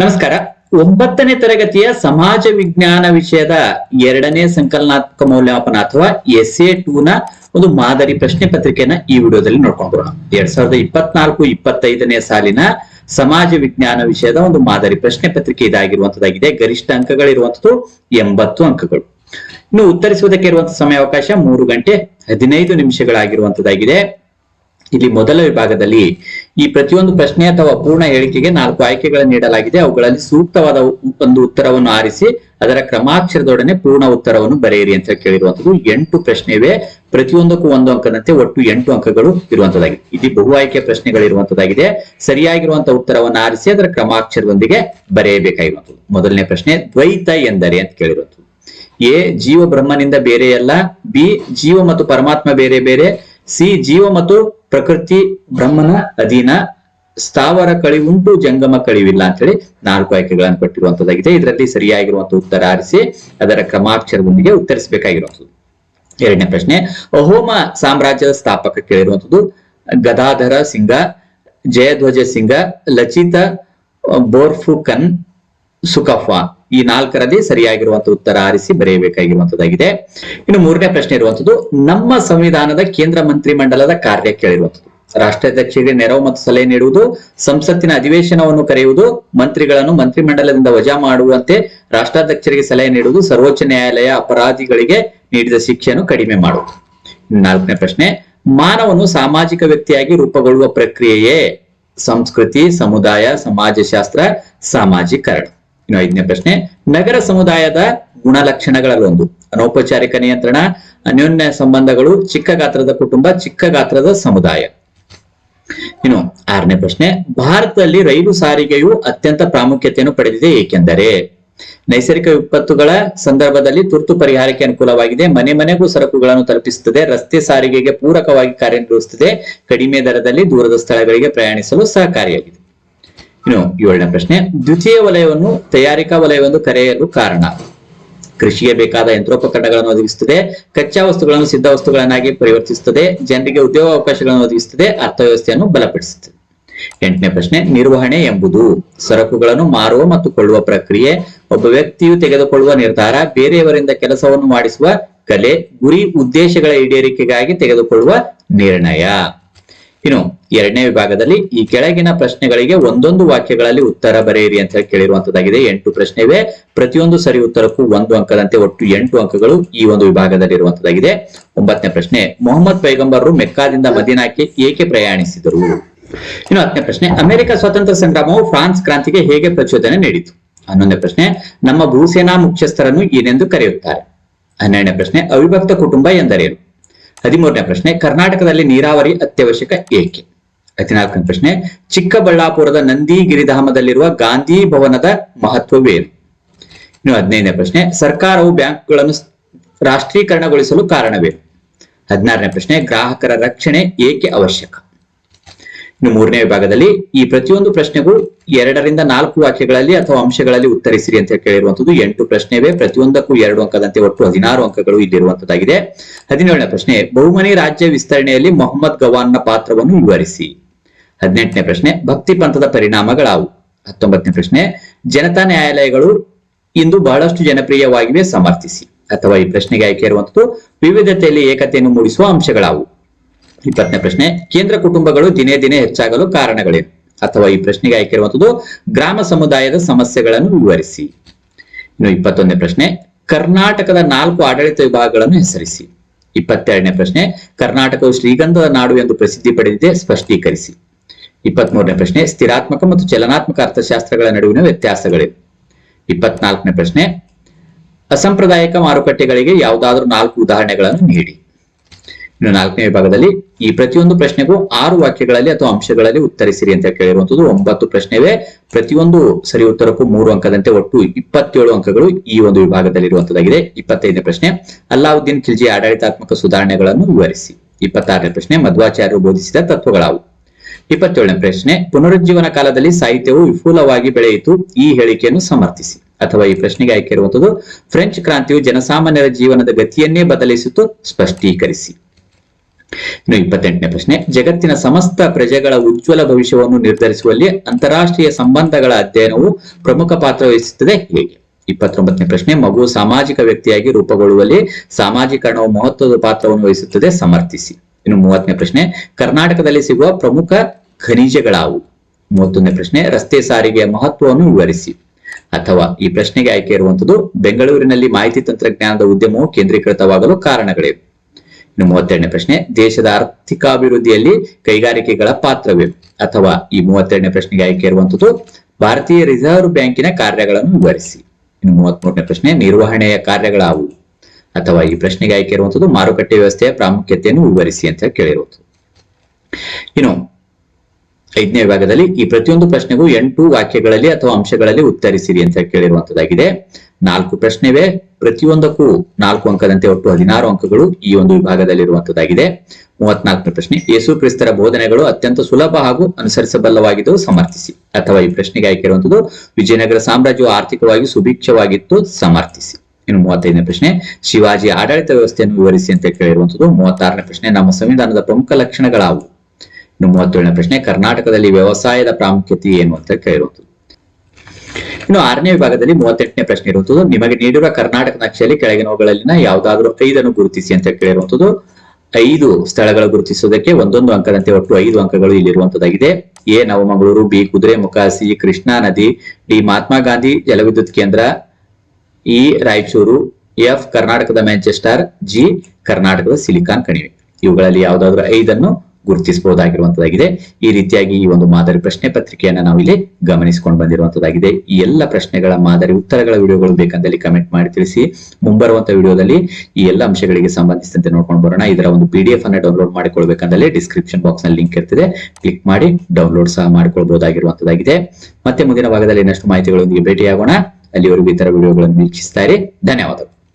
ನಮಸ್ಕಾರ. ಒಂಬತ್ತನೇ ತರಗತಿಯ ಸಮಾಜ ವಿಜ್ಞಾನ ವಿಷಯದ ಎರಡನೇ ಸಂಕಲನಾತ್ಮಕ ಮೌಲ್ಯಮಾಪನ ಅಥವಾ ಎಸ್ ಎ ಟೂ ನ ಒಂದು ಮಾದರಿ ಪ್ರಶ್ನೆ ಪತ್ರಿಕೆಯನ್ನ ಈ ವಿಡಿಯೋದಲ್ಲಿ ನೋಡ್ಕೊಂಡು ಬರೋಣ. ಎರಡ್ ಸಾವಿರದ ಇಪ್ಪತ್ನಾಲ್ಕು, ಇಪ್ಪತ್ತೈದನೇ ಸಾಲಿನ ಸಮಾಜ ವಿಜ್ಞಾನ ವಿಷಯದ ಒಂದು ಮಾದರಿ ಪ್ರಶ್ನೆ ಪತ್ರಿಕೆ ಇದಾಗಿರುವಂತದ್ದಾಗಿದೆ. ಗರಿಷ್ಠ ಅಂಕಗಳಿರುವಂತದ್ದು ಎಂಬತ್ತು ಅಂಕಗಳು. ಇನ್ನು ಉತ್ತರಿಸುವುದಕ್ಕೆ ಇರುವಂತಹ ಸಮಯಾವಕಾಶ ಮೂರು ಗಂಟೆ ಹದಿನೈದು ನಿಮಿಷಗಳಾಗಿರುವಂತದ್ದಾಗಿದೆ. ಇಲ್ಲಿ ಮೊದಲ ವಿಭಾಗದಲ್ಲಿ ಈ ಪ್ರತಿಯೊಂದು ಪ್ರಶ್ನೆ ಅಥವಾ ಪೂರ್ಣ ಹೇಳಿಕೆಗೆ ನಾಲ್ಕು ಆಯ್ಕೆಗಳನ್ನು ನೀಡಲಾಗಿದೆ. ಅವುಗಳಲ್ಲಿ ಸೂಕ್ತವಾದ ಒಂದು ಉತ್ತರವನ್ನು ಆರಿಸಿ, ಅದರ ಕ್ರಮಾಕ್ಷರದೊಡನೆ ಪೂರ್ಣ ಉತ್ತರವನ್ನು ಬರೆಯಿರಿ ಅಂತ ಕೇಳಿರುವಂತದ್ದು ಎಂಟು ಪ್ರಶ್ನೆ ಪ್ರತಿಯೊಂದಕ್ಕೂ ಒಂದು ಅಂಕದಂತೆ ಒಟ್ಟು ಎಂಟು ಅಂಕಗಳು ಇರುವಂತದ್ದಾಗಿದೆ ಇಲ್ಲಿ ಬಹು ಆಯ್ಕೆ ಪ್ರಶ್ನೆಗಳಿರುವಂತದ್ದಾಗಿದೆ ಸರಿಯಾಗಿರುವಂತಹ ಉತ್ತರವನ್ನು ಆರಿಸಿ, ಅದರ ಕ್ರಮಾಕ್ಷರದೊಂದಿಗೆ ಬರೆಯಬೇಕಾಗಿರುವಂತದ್ದು ಮೊದಲನೇ ಪ್ರಶ್ನೆ, ದ್ವೈತ ಎಂದರೆ ಅಂತ ಕೇಳಿರುವಂತದ್ದು ಎ ಜೀವ ಬ್ರಹ್ಮನಿಂದ ಬೇರೆಯಲ್ಲ. ಬಿ, ಜೀವ ಮತ್ತು ಪರಮಾತ್ಮ ಬೇರೆ ಬೇರೆ. ಸಿ ಜೀವ ಮತ್ತು ಪ್ರಕೃತಿ ಬ್ರಹ್ಮನ ಅಧೀನ ಸ್ಥಾವರ ಕಳಿವುಂಟು ಜಂಗಮ ಕಳಿವಿಲ್ಲ ಅಂತ ಹೇಳಿ ನಾಲ್ಕು ಆಯ್ಕೆಗಳನ್ನು ಕೊಟ್ಟಿರುವಂತದ್ದಾಗಿದೆ. ಇದರಲ್ಲಿ ಸರಿಯಾಗಿರುವಂತಹ ಉತ್ತರ ಆರಿಸಿ, ಅದರ ಕ್ರಮಾಕ್ಷರದೊಂದಿಗೆ ಉತ್ತರಿಸಬೇಕಾಗಿರುವಂಥದ್ದು ಎರಡನೇ ಪ್ರಶ್ನೆ, ಅಹೋಮ ಸಾಮ್ರಾಜ್ಯದ ಸ್ಥಾಪಕ ಕೇಳಿರುವಂಥದ್ದು ಗದಾಧರ ಸಿಂಗ, ಜಯಧ್ವಜ ಸಿಂಗ, ಲಚಿತ ಬೋರ್ಫುಕನ್ ಸುಕಫಾ. ಈ ನಾಲ್ಕರಲ್ಲಿ ಸರಿಯಾಗಿರುವಂತಹ ಉತ್ತರ ಆರಿಸಿ ಬರೆಯಬೇಕಾಗಿರುವಂತದ್ದಾಗಿದೆ. ಇನ್ನು ಮೂರನೇ ಪ್ರಶ್ನೆ ಇರುವಂತದ್ದು, ನಮ್ಮ ಸಂವಿಧಾನದ ಕೇಂದ್ರ ಮಂತ್ರಿಮಂಡಲದ ಕಾರ್ಯ ಕೇಳಿರುವಂತದ್ದು. ರಾಷ್ಟ್ರಾಧ್ಯಕ್ಷರಿಗೆ ನೆರವು ಮತ್ತು ಸಲಹೆ ನೀಡುವುದು, ಸಂಸತ್ತಿನ ಅಧಿವೇಶನವನ್ನು ಕರೆಯುವುದು, ಮಂತ್ರಿಗಳನ್ನು ಮಂತ್ರಿಮಂಡಲದಿಂದ ವಜಾ ಮಾಡುವಂತೆ ರಾಷ್ಟ್ರಾಧ್ಯಕ್ಷರಿಗೆ ಸಲಹೆ ನೀಡುವುದು, ಸರ್ವೋಚ್ಚ ನ್ಯಾಯಾಲಯ ಅಪರಾಧಿಗಳಿಗೆ ನೀಡಿದ ಶಿಕ್ಷೆಯನ್ನು ಕಡಿಮೆ ಮಾಡುವುದು. ನಾಲ್ಕನೇ ಪ್ರಶ್ನೆ, ಮಾನವನು ಸಾಮಾಜಿಕ ವ್ಯಕ್ತಿಯಾಗಿ ರೂಪುಗೊಳ್ಳುವ ಪ್ರಕ್ರಿಯೆಯೇ ಸಂಸ್ಕೃತಿ, ಸಮುದಾಯ, ಸಮಾಜಶಾಸ್ತ್ರ, ಸಾಮಾಜೀಕರಣ? ಇನ್ನು ಐದನೇ ಪ್ರಶ್ನೆ, ನಗರ ಸಮುದಾಯದ ಗುಣಲಕ್ಷಣಗಳಲ್ಲೊಂದು. ಅನೌಪಚಾರಿಕ ನಿಯಂತ್ರಣ, ಅನ್ಯೋನ್ಯ ಸಂಬಂಧಗಳು, ಚಿಕ್ಕ ಗಾತ್ರದ ಕುಟುಂಬ, ಚಿಕ್ಕ ಗಾತ್ರದ ಸಮುದಾಯ. ಇನ್ನು ಆರನೇ ಪ್ರಶ್ನೆ, ಭಾರತದಲ್ಲಿ ರೈಲು ಸಾರಿಗೆಯು ಅತ್ಯಂತ ಪ್ರಾಮುಖ್ಯತೆಯನ್ನು ಪಡೆದಿದೆ ಏಕೆಂದರೆ, ನೈಸರ್ಗಿಕ ವಿಪತ್ತುಗಳ ಸಂದರ್ಭದಲ್ಲಿ ತುರ್ತು ಪರಿಹಾರಕ್ಕೆ ಅನುಕೂಲವಾಗಿದೆ. ಮನೆ ಮನೆಗೂ ಸರಕುಗಳನ್ನು ತಲುಪಿಸುತ್ತದೆ. ರಸ್ತೆ ಸಾರಿಗೆಗೆ ಪೂರಕವಾಗಿ ಕಾರ್ಯನಿರ್ವಹಿಸುತ್ತದೆ. ಕಡಿಮೆ ದರದಲ್ಲಿ ದೂರದ ಸ್ಥಳಗಳಿಗೆ ಪ್ರಯಾಣಿಸಲು ಸಹಕಾರಿಯಾಗಿದೆ. ಇನ್ನು ಏಳನೇ ಪ್ರಶ್ನೆ, ದ್ವಿತೀಯ ವಲಯವನ್ನು ತಯಾರಿಕಾ ವಲಯವೆಂದು ಕರೆಯಲು ಕಾರಣ. ಕೃಷಿಗೆ ಬೇಕಾದ ಯಂತ್ರೋಪಕರಣಗಳನ್ನು ಒದಗಿಸುತ್ತದೆ, ಕಚ್ಚಾ ವಸ್ತುಗಳನ್ನು ಸಿದ್ಧ ವಸ್ತುಗಳನ್ನಾಗಿ ಪರಿವರ್ತಿಸುತ್ತದೆ, ಜನರಿಗೆ ಉದ್ಯೋಗ ಅವಕಾಶಗಳನ್ನು ಒದಗಿಸುತ್ತದೆ, ಅರ್ಥವ್ಯವಸ್ಥೆಯನ್ನು ಬಲಪಡಿಸುತ್ತದೆ. ಎಂಟನೇ ಪ್ರಶ್ನೆ, ನಿರ್ವಹಣೆ ಎಂಬುದು ಸರಕುಗಳನ್ನು ಮಾರುವ ಮತ್ತು ಕೊಳ್ಳುವ ಪ್ರಕ್ರಿಯೆ, ಒಬ್ಬ ವ್ಯಕ್ತಿಯು ತೆಗೆದುಕೊಳ್ಳುವ ನಿರ್ಧಾರ, ಬೇರೆಯವರಿಂದ ಕೆಲಸವನ್ನು ಮಾಡಿಸುವ ಕಲೆ, ಗುರಿ, ಉದ್ದೇಶಗಳ ಈಡೇರಿಕೆಗಾಗಿ ತೆಗೆದುಕೊಳ್ಳುವ ನಿರ್ಣಯ. ಇನ್ನು ಎರಡನೇ ವಿಭಾಗದಲ್ಲಿ ಈ ಕೆಳಗಿನ ಪ್ರಶ್ನೆಗಳಿಗೆ ಒಂದೊಂದು ವಾಕ್ಯಗಳಲ್ಲಿ ಉತ್ತರ ಬರೆಯಿರಿ ಅಂತ ಹೇಳಿ ಕೇಳಿರುವಂತದ್ದಾಗಿದೆ. ಎಂಟು ಪ್ರಶ್ನೆ ಇವೆ ಪ್ರತಿಯೊಂದು ಸರಿ ಉತ್ತರಕ್ಕೂ ಒಂದು ಅಂಕದಂತೆ ಒಟ್ಟು ಎಂಟು ಅಂಕಗಳು ಈ ಒಂದು ವಿಭಾಗದಲ್ಲಿ ಇರುವಂತದ್ದಾಗಿದೆ ಒಂಬತ್ತನೇ ಪ್ರಶ್ನೆ. ಮೊಹಮ್ಮದ್ ಪೈಗಂಬರರು ಮೆಕ್ಕಾದಿಂದ ಮದೀನಾಕ್ಕೆ ಏಕೆ ಪ್ರಯಾಣಿಸಿದರು? ಇನ್ನು ಹತ್ತನೇ ಪ್ರಶ್ನೆ. ಅಮೆರಿಕ ಸ್ವಾತಂತ್ರ್ಯ ಸಂಗ್ರಾಮವು ಫ್ರಾನ್ಸ್ ಕ್ರಾಂತಿಗೆ ಹೇಗೆ ಪ್ರಚೋದನೆ ನೀಡಿತು? ಹನ್ನೊಂದನೇ ಪ್ರಶ್ನೆ. ನಮ್ಮ ಭೂಸೇನಾ ಮುಖ್ಯಸ್ಥರನ್ನು ಏನೆಂದು ಕರೆಯುತ್ತಾರೆ? ಹನ್ನೆರಡನೇ ಪ್ರಶ್ನೆ. ಅವಿಭಕ್ತ ಕುಟುಂಬ ಎಂದರೇನು? ಹದಿಮೂರನೇ ಪ್ರಶ್ನೆ, ಕರ್ನಾಟಕದಲ್ಲಿ ನೀರಾವರಿ ಅತ್ಯವಶ್ಯಕ ಏಕೆ? ಹದಿನಾಲ್ಕನೇ ಪ್ರಶ್ನೆ, ಚಿಕ್ಕಬಳ್ಳಾಪುರದ ನಂದಿ ಗಿರಿಧಾಮದಲ್ಲಿರುವ ಗಾಂಧಿ ಭವನದ ಮಹತ್ವವೇನು? ಇನ್ನು ಹದಿನೈದನೇ ಪ್ರಶ್ನೆ, ಸರ್ಕಾರವು ಬ್ಯಾಂಕ್ಗಳನ್ನು ರಾಷ್ಟ್ರೀಕರಣಗೊಳಿಸಲು ಕಾರಣವೇನು? ಹದಿನಾರನೇ ಪ್ರಶ್ನೆ, ಗ್ರಾಹಕರ ರಕ್ಷಣೆ ಏಕೆ ಅವಶ್ಯಕ? ಇನ್ನು ಮೂರನೇ ವಿಭಾಗದಲ್ಲಿ ಈ ಪ್ರತಿಯೊಂದು ಪ್ರಶ್ನೆಗೂ ಎರಡರಿಂದ ನಾಲ್ಕು ವಾಕ್ಯಗಳಲ್ಲಿ ಅಥವಾ ಅಂಶಗಳಲ್ಲಿ ಉತ್ತರಿಸಿರಿ ಅಂತ ಕೇಳಿರುವಂತದ್ದು ಎಂಟು ಪ್ರಶ್ನೆ ಪ್ರತಿಯೊಂದಕ್ಕೂ ಎರಡು ಅಂಕದಂತೆ ಒಟ್ಟು ಹದಿನಾರು ಅಂಕಗಳು ಇಲ್ಲಿರುವಂತದ್ದಾಗಿದೆ ಹದಿನೇಳನೇ ಪ್ರಶ್ನೆ, ಬಹುಮನಿ ರಾಜ್ಯ ವಿಸ್ತರಣೆಯಲ್ಲಿ ಮೊಹಮ್ಮದ್ ಗವಾನ್ನ ಪಾತ್ರವನ್ನು ವಿವರಿಸಿ. ಹದಿನೆಂಟನೇ ಪ್ರಶ್ನೆ, ಭಕ್ತಿ ಪಂಥದ ಪರಿಣಾಮಗಳಾವು. ಹತ್ತೊಂಬತ್ತನೇ ಪ್ರಶ್ನೆ, ಜನತಾ ನ್ಯಾಯಾಲಯಗಳು ಇಂದು ಬಹಳಷ್ಟು ಜನಪ್ರಿಯವಾಗಿವೆ, ಸಮರ್ಥಿಸಿ. ಅಥವಾ ಈ ಪ್ರಶ್ನೆಗೆ ಆಯ್ಕೆ ಇರುವಂತದ್ದು ವಿವಿಧತೆಯಲ್ಲಿ ಏಕತೆಯನ್ನು ಮೂಡಿಸುವ ಅಂಶಗಳಾವು. ಇಪ್ಪತ್ತನೇ ಪ್ರಶ್ನೆ, ಕೇಂದ್ರ ಕುಟುಂಬಗಳು ದಿನೇ ದಿನೇ ಹೆಚ್ಚಾಗಲು ಕಾರಣಗಳೇನು? ಅಥವಾ ಈ ಪ್ರಶ್ನೆಗೆ ಆಯ್ಕೆ ಇರುವಂತದ್ದು ಗ್ರಾಮ ಸಮುದಾಯದ ಸಮಸ್ಯೆಗಳನ್ನು ವಿವರಿಸಿ. ಇನ್ನು ಇಪ್ಪತ್ತೊಂದನೇ ಪ್ರಶ್ನೆ, ಕರ್ನಾಟಕದ ನಾಲ್ಕು ಆಡಳಿತ ವಿಭಾಗಗಳನ್ನು ಹೆಸರಿಸಿ. ಇಪ್ಪತ್ತೆರಡನೇ ಪ್ರಶ್ನೆ, ಕರ್ನಾಟಕವು ಶ್ರೀಗಂಧದ ನಾಡು ಎಂದು ಪ್ರಸಿದ್ಧಿ ಪಡೆದಿದೆ, ಸ್ಪಷ್ಟೀಕರಿಸಿ. ಇಪ್ಪತ್ಮೂರನೇ ಪ್ರಶ್ನೆ, ಸ್ಥಿರಾತ್ಮಕ ಮತ್ತು ಚಲನಾತ್ಮಕ ಅರ್ಥಶಾಸ್ತ್ರಗಳ ನಡುವಿನ ವ್ಯತ್ಯಾಸಗಳಿವೆ ಇಪ್ಪತ್ನಾಲ್ಕನೇ ಪ್ರಶ್ನೆ, ಅಸಂಪ್ರದಾಯಿಕ ಮಾರುಕಟ್ಟೆಗಳಿಗೆ ಯಾವುದಾದ್ರೂ ನಾಲ್ಕು ಉದಾಹರಣೆಗಳನ್ನು ನೀಡಿ. ನಾಲ್ಕನೇ ವಿಭಾಗದಲ್ಲಿ ಈ ಪ್ರತಿಯೊಂದು ಪ್ರಶ್ನೆಗೂ ಆರು ವಾಕ್ಯಗಳಲ್ಲಿ ಅಥವಾ ಅಂಶಗಳಲ್ಲಿ ಉತ್ತರಿಸಿರಿ ಅಂತ ಕೇಳಿರುವಂತದ್ದು ಒಂಬತ್ತು ಪ್ರಶ್ನೆವೇ. ಪ್ರತಿಯೊಂದು ಸರಿ ಉತ್ತರಕ್ಕೂ ಮೂರು ಅಂಕದಂತೆ ಒಟ್ಟು ಇಪ್ಪತ್ತೇಳು ಅಂಕಗಳು ಈ ಒಂದು ವಿಭಾಗದಲ್ಲಿ ಇರುವಂತದ್ದಾಗಿದೆ ಇಪ್ಪತ್ತೈದನೇ ಪ್ರಶ್ನೆ, ಅಲ್ಲಾವುದ್ದೀನ್ ಖಿಲ್ಜಿ ಆಡಳಿತಾತ್ಮಕ ಸುಧಾರಣೆಗಳನ್ನು ವಿವರಿಸಿ. ಇಪ್ಪತ್ತಾರನೇ ಪ್ರಶ್ನೆ, ಮಧ್ವಾಚಾರ್ಯರು ಬೋಧಿಸಿದ ತತ್ವಗಳಾವು. ಇಪ್ಪತ್ತೇಳನೇ ಪ್ರಶ್ನೆ, ಪುನರುಜ್ಜೀವನ ಕಾಲದಲ್ಲಿ ಸಾಹಿತ್ಯವು ವಿಪುಲವಾಗಿ ಬೆಳೆಯಿತು. ಈ ಹೇಳಿಕೆಯನ್ನು ಸಮರ್ಥಿಸಿ. ಅಥವಾ ಈ ಪ್ರಶ್ನೆಗೆ ಆಯ್ಕೆ ಇರುವಂತದ್ದು ಫ್ರೆಂಚ್ ಕ್ರಾಂತಿಯು ಜನಸಾಮಾನ್ಯರ ಜೀವನದ ಗತಿಯನ್ನೇ ಬದಲಿಸಿತು. ಸ್ಪಷ್ಟೀಕರಿಸಿ. ಇನ್ನು ಇಪ್ಪತ್ತೆಂಟನೇ ಪ್ರಶ್ನೆ, ಜಗತ್ತಿನ ಸಮಸ್ತ ಪ್ರಜೆಗಳ ಉಜ್ವಲ ಭವಿಷ್ಯವನ್ನು ನಿರ್ಧರಿಸುವಲ್ಲಿ ಅಂತಾರಾಷ್ಟ್ರೀಯ ಸಂಬಂಧಗಳ ಅಧ್ಯಯನವು ಪ್ರಮುಖ ಪಾತ್ರ ವಹಿಸುತ್ತದೆ. ಹೇಗೆ? ಇಪ್ಪತ್ತೊಂಬತ್ತನೇ ಪ್ರಶ್ನೆ, ಮಗು ಸಾಮಾಜಿಕ ವ್ಯಕ್ತಿಯಾಗಿ ರೂಪುಗೊಳ್ಳುವಲ್ಲಿ ಸಾಮಾಜೀಕರಣವು ಮಹತ್ವದ ಪಾತ್ರವನ್ನು ವಹಿಸುತ್ತದೆ. ಸಮರ್ಥಿಸಿ. ಇನ್ನು ಮೂವತ್ತನೇ ಪ್ರಶ್ನೆ, ಕರ್ನಾಟಕದಲ್ಲಿ ಸಿಗುವ ಪ್ರಮುಖ ಖನಿಜಗಳಾವು? ಮೂವತ್ತೊಂದನೇ ಪ್ರಶ್ನೆ, ರಸ್ತೆ ಸಾರಿಗೆಯ ಮಹತ್ವವನ್ನು ವಿವರಿಸಿ. ಅಥವಾ ಈ ಪ್ರಶ್ನೆಗೆ ಆಯ್ಕೆ ಇರುವಂತದ್ದು ಬೆಂಗಳೂರಿನಲ್ಲಿ ಮಾಹಿತಿ ತಂತ್ರಜ್ಞಾನದ ಉದ್ಯಮವು ಕೇಂದ್ರೀಕೃತವಾಗಲು ಕಾರಣಗಳೇನು? ಇನ್ನು ಮೂವತ್ತೆರಡನೇ ಪ್ರಶ್ನೆ, ದೇಶದ ಆರ್ಥಿಕಾಭಿವೃದ್ಧಿಯಲ್ಲಿ ಕೈಗಾರಿಕೆಗಳ ಪಾತ್ರವೇ? ಅಥವಾ ಈ ಮೂವತ್ತೆರಡನೇ ಪ್ರಶ್ನೆಗೆ ಆಯ್ಕೆ ಇರುವಂತದ್ದು ಭಾರತೀಯ ರಿಸರ್ವ್ ಬ್ಯಾಂಕಿನ ಕಾರ್ಯಗಳನ್ನು ವಿವರಿಸಿ. ಇನ್ನು ಮೂವತ್ಮೂರನೇ ಪ್ರಶ್ನೆ, ನಿರ್ವಹಣೆಯ ಕಾರ್ಯಗಳಾವು ಅಥವಾ ಈ ಪ್ರಶ್ನೆಗೆ ಆಯ್ಕೆ ಇರುವಂತದ್ದು ಮಾರುಕಟ್ಟೆ ವ್ಯವಸ್ಥೆಯ ಪ್ರಾಮುಖ್ಯತೆಯನ್ನು ವಿವರಿಸಿ ಅಂತ ಕೇಳಿರುವುದು ಇನ್ನು ಐದನೇ ವಿಭಾಗದಲ್ಲಿ ಈ ಪ್ರತಿಯೊಂದು ಪ್ರಶ್ನೆಗೂ ಎಂಟು ವಾಕ್ಯಗಳಲ್ಲಿ ಅಥವಾ ಅಂಶಗಳಲ್ಲಿ ಉತ್ತರಿಸಿರಿ ಅಂತ ಕೇಳಿರುವಂತದ್ದಾಗಿದೆ. ನಾಲ್ಕು ಪ್ರಶ್ನೆವೆ, ಪ್ರತಿಯೊಂದಕ್ಕೂ ನಾಲ್ಕು ಅಂಕದಂತೆ ಒಟ್ಟು ಹದಿನಾರು ಅಂಕಗಳು ಈ ಒಂದು ವಿಭಾಗದಲ್ಲಿ ಇರುವಂತದ್ದಾಗಿದೆ ಮೂವತ್ನಾಲ್ಕನೇ ಪ್ರಶ್ನೆ, ಯೇಸು ಕ್ರಿಸ್ತರ ಬೋಧನೆಗಳು ಅತ್ಯಂತ ಸುಲಭ ಹಾಗೂ ಅನುಸರಿಸಬಲ್ಲವಾಗಿದ್ದು ಸಮರ್ಥಿಸಿ. ಅಥವಾ ಈ ಪ್ರಶ್ನೆಗೆ ಆಯ್ಕೆ ವಿಜಯನಗರ ಸಾಮ್ರಾಜ್ಯವು ಆರ್ಥಿಕವಾಗಿ ಸುಭಿಕ್ಷವಾಗಿತ್ತು ಸಮರ್ಥಿಸಿ. ಇನ್ನು ಮೂವತ್ತೈದನೇ ಪ್ರಶ್ನೆ, ಶಿವಾಜಿ ಆಡಳಿತ ವ್ಯವಸ್ಥೆಯನ್ನು ವಿವರಿಸಿ ಅಂತ ಕೇಳಿರುವಂತದ್ದು. ಮೂವತ್ತಾರನೇ ಪ್ರಶ್ನೆ, ನಮ್ಮ ಸಂವಿಧಾನದ ಪ್ರಮುಖ ಲಕ್ಷಣಗಳಾವು? ಇನ್ನು ಮೂವತ್ತೇಳನೇ ಪ್ರಶ್ನೆ, ಕರ್ನಾಟಕದಲ್ಲಿ ವ್ಯವಸಾಯದ ಪ್ರಾಮುಖ್ಯತೆ ಏನು ಅಂತ ಕೇಳಿರುವಂತದ್ದು ಇನ್ನು ಆರನೇ ವಿಭಾಗದಲ್ಲಿ ಮೂವತ್ತೆಂಟನೇ ಪ್ರಶ್ನೆ ಇರುವಂತದ್ದು ನಿಮಗೆ ನೀಡಿರುವ ಕರ್ನಾಟಕ ನಕ್ಷೆಯಲ್ಲಿ ಕೆಳಗಿನವುಗಳಲ್ಲಿನ ಯಾವುದಾದ್ರೂ ಐದನ್ನು ಗುರುತಿಸಿ ಅಂತ ಕೇಳಿರುವಂತದ್ದು ಐದು ಸ್ಥಳಗಳ ಗುರುತಿಸುವುದಕ್ಕೆ ಒಂದೊಂದು ಅಂಕದಂತೆ ಒಟ್ಟು ಐದು ಅಂಕಗಳು ಇಲ್ಲಿರುವಂತದ್ದಾಗಿದೆ ಎ ನವಮಂಗಳೂರು, ಬಿ ಕುದುರೆ ಸಿ ಕೃಷ್ಣಾ ನದಿ, ಡಿ ಮಹಾತ್ಮ ಗಾಂಧಿ ಜಲವಿದ್ಯುತ್ ಕೇಂದ್ರ, ಇ ರಾಯಚೂರು, ಎಫ್ ಕರ್ನಾಟಕದ ಮ್ಯಾಂಚೆಸ್ಟರ್, ಜಿ ಕರ್ನಾಟಕದ ಸಿಲಿಕಾನ್ ಕಣಿವೆ. ಇವುಗಳಲ್ಲಿ ಯಾವುದಾದ್ರೂ ಐದನ್ನು ಗುರುತಿಸಬಹುದಾಗಿರುವಂತದ್ದಾಗಿದೆ. ಈ ರೀತಿಯಾಗಿ ಈ ಒಂದು ಮಾದರಿ ಪ್ರಶ್ನೆ ಪತ್ರಿಕೆಯನ್ನ ನಾವು ಇಲ್ಲಿ ಗಮನಿಸಿಕೊಂಡು ಬಂದಿರುವಂತದ್ದಾಗಿದೆ. ಈ ಎಲ್ಲ ಪ್ರಶ್ನೆಗಳ ಮಾದರಿ ಉತ್ತರಗಳ ವಿಡಿಯೋಗಳು ಬೇಕಂದಲ್ಲಿ ಕಮೆಂಟ್ ಮಾಡಿ ತಿಳಿಸಿ. ಮುಂಬರುವಂತ ವಿಡಿಯೋದಲ್ಲಿ ಈ ಎಲ್ಲ ಅಂಶಗಳಿಗೆ ಸಂಬಂಧಿಸಿದಂತೆ ನೋಡ್ಕೊಂಡು ಬರೋಣ. ಇದರ ಒಂದು ಪಿ ಡಿ ಎಫ್ ಅನ್ನ ಡೌನ್ಲೋಡ್ ಮಾಡಿಕೊಳ್ಬೇಕಂದಲ್ಲಿ ಡಿಸ್ಕ್ರಿಪ್ಷನ್ ಬಾಕ್ಸ್ನಲ್ಲಿ ಲಿಂಕ್ ಇರ್ತದೆ. ಕ್ಲಿಕ್ ಮಾಡಿ ಡೌನ್ಲೋಡ್ ಸಹ ಮಾಡಿಕೊಳ್ಬಹುದಾಗಿರುವಂತದ್ದಾಗಿದೆ. ಮತ್ತೆ ಮುಂದಿನ ಭಾಗದಲ್ಲಿ ಇನ್ನಷ್ಟು ಮಾಹಿತಿಗಳೊಂದಿಗೆ ಭೇಟಿಯಾಗೋಣ. ಅಲ್ಲಿವರೆಗೂ ಇತರ ವಿಡಿಯೋಗಳನ್ನು ವೀಕ್ಷಿಸ್ತಾ ಇರಿ. ಧನ್ಯವಾದಗಳು.